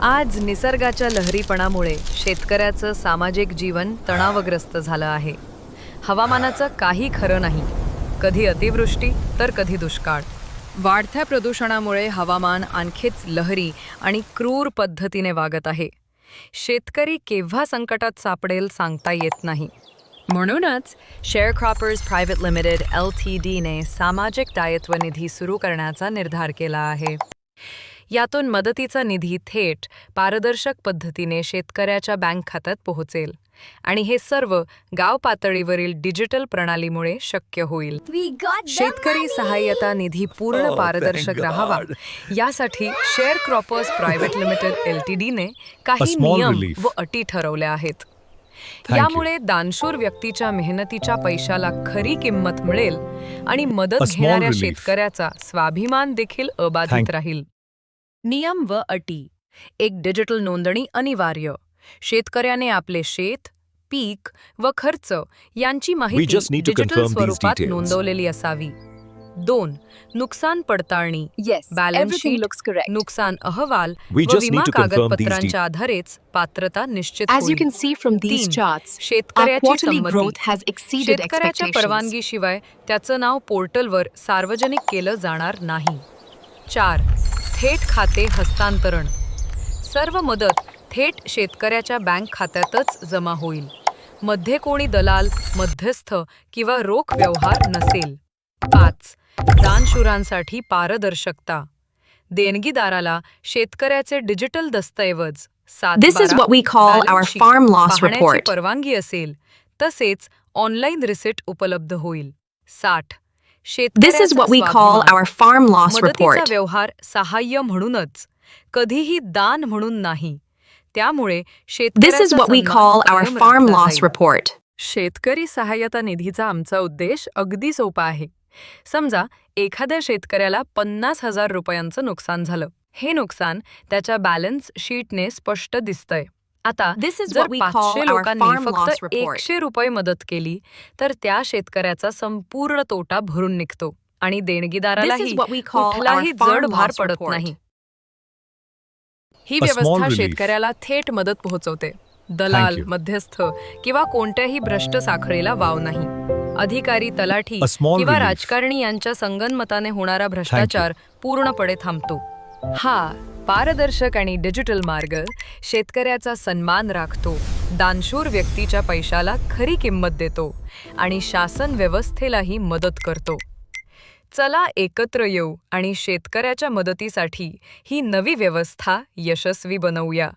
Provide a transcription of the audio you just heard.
आज निसर्गाच्या लहरीपणामुळे शेतकऱ्याचं सामाजिक जीवन तणावग्रस्त झालं आहे. हवामानाचं काही खरं नाही. कधी अतिवृष्टी तर कधी दुष्काळ. वाढत्या प्रदूषणामुळे हवामान आणखीच लहरी आणि क्रूर पद्धतीने वागत आहे. शेतकरी केव्हा संकटात सापडेल सांगता येत नाही. म्हणूनच share croppers private limited L T डीने सामाजिक दायित्व निधी सुरू करण्याचा निर्धार केला आहे. यातून मदतीचा निधी थेट पारदर्शक पद्धतीने शेतकऱ्याच्या बँक खात्यात पोहोचेल आणि हे सर्व गाव पातळीवरील डिजिटल प्रणालीमुळे शक्य होईल शेतकरी सहाय्यता निधी पूर्ण Oh, पारदर्शक राहावा. यासाठी share croppers private limited L T डीने काही नियम. व अटी ठरवल्या आहेत. यामुळे दानशूर व्यक्तीच्या मेहनतीच्या पैशाला खरी किंमत मिळेल आणि मदत घेणाऱ्या. शेतकऱ्याचा स्वाभिमान देखील अबाधित राहील नियम व अटी. एक डिजिटल नोंदणी अनिवार्य. शेतकऱ्याने आपले शेत पीक व खर्च यांची माहिती डिजिटल स्वरूपात नोंदवलेली असावी. दोन नुकसान पडताळणी. बॅलन्स नुकसान अहवाल विमा कागदपत्रांच्या आधारेच पात्रता निश्चित शेतकऱ्याच्या परवानगी शिवाय त्याचं नाव पोर्टलवर सार्वजनिक केलं जाणार नाही. चार थेट खाते हस्तांतरण. सर्व मदत थेट शेतकऱ्याच्या बँक खात्यातच जमा होईल. मध्ये कोणी दलाल मध्यस्थ किंवा रोख व्यवहार नसेल. पाच. दानशूरांसाठी पारदर्शकता. देणगीदाराला शेतकऱ्याचे डिजिटल दस्तऐवज सात This is बारा what we call balance our sheet farm loss पाहण्याची report. परवानगी असेल तसेच ऑनलाईन रिसिट उपलब्ध होईल. साठ. This is what we call our farm loss मदतीचा report. व्यवहार सहाय्य म्हणूनच कधीही दान म्हणून नाही त्यामुळे This is what we शेतकऱ्याचा call सन्मान our कायम farm राखला loss जाईल. report. शेतकरी सहाय्यता निधीचा आमचा उद्देश अगदी सोपा आहे समजा एखाद्या शेतकऱ्याला पन्नास हजार रुपयांचं नुकसान झालं हे नुकसान त्याच्या बॅलन्स शीटने स्पष्ट दिसतंय आता जर पाचशे लोकांनी फक्त. एकशे रुपये मदत केली तर त्या शेतकऱ्याचा संपूर्ण तोटा भरून निघतो आणि देणगीदारालाही कुठलाही जड भार पडत. नाही ही व्यवस्था. शेतकऱ्याला थेट मदत पोहोचवते दलाल. मध्यस्थ किंवा कोणत्याही भ्रष्ट साखळीला वाव नाही अधिकारी तलाठी किंवा. राजकारणी यांच्या संगनमताने होणारा भ्रष्टाचार पूर्णपणे थांबतो हा पारदर्शक आणि डिजिटल मार्ग शेतकऱ्याचा सन्मान राखतो दानशूर व्यक्तीच्या पैशाला खरी किंमत देतो आणि शासन व्यवस्थेलाही मदत करतो. चला एकत्र येऊ आणि शेतकऱ्याच्या मदतीसाठी ही नवी व्यवस्था यशस्वी बनवूया.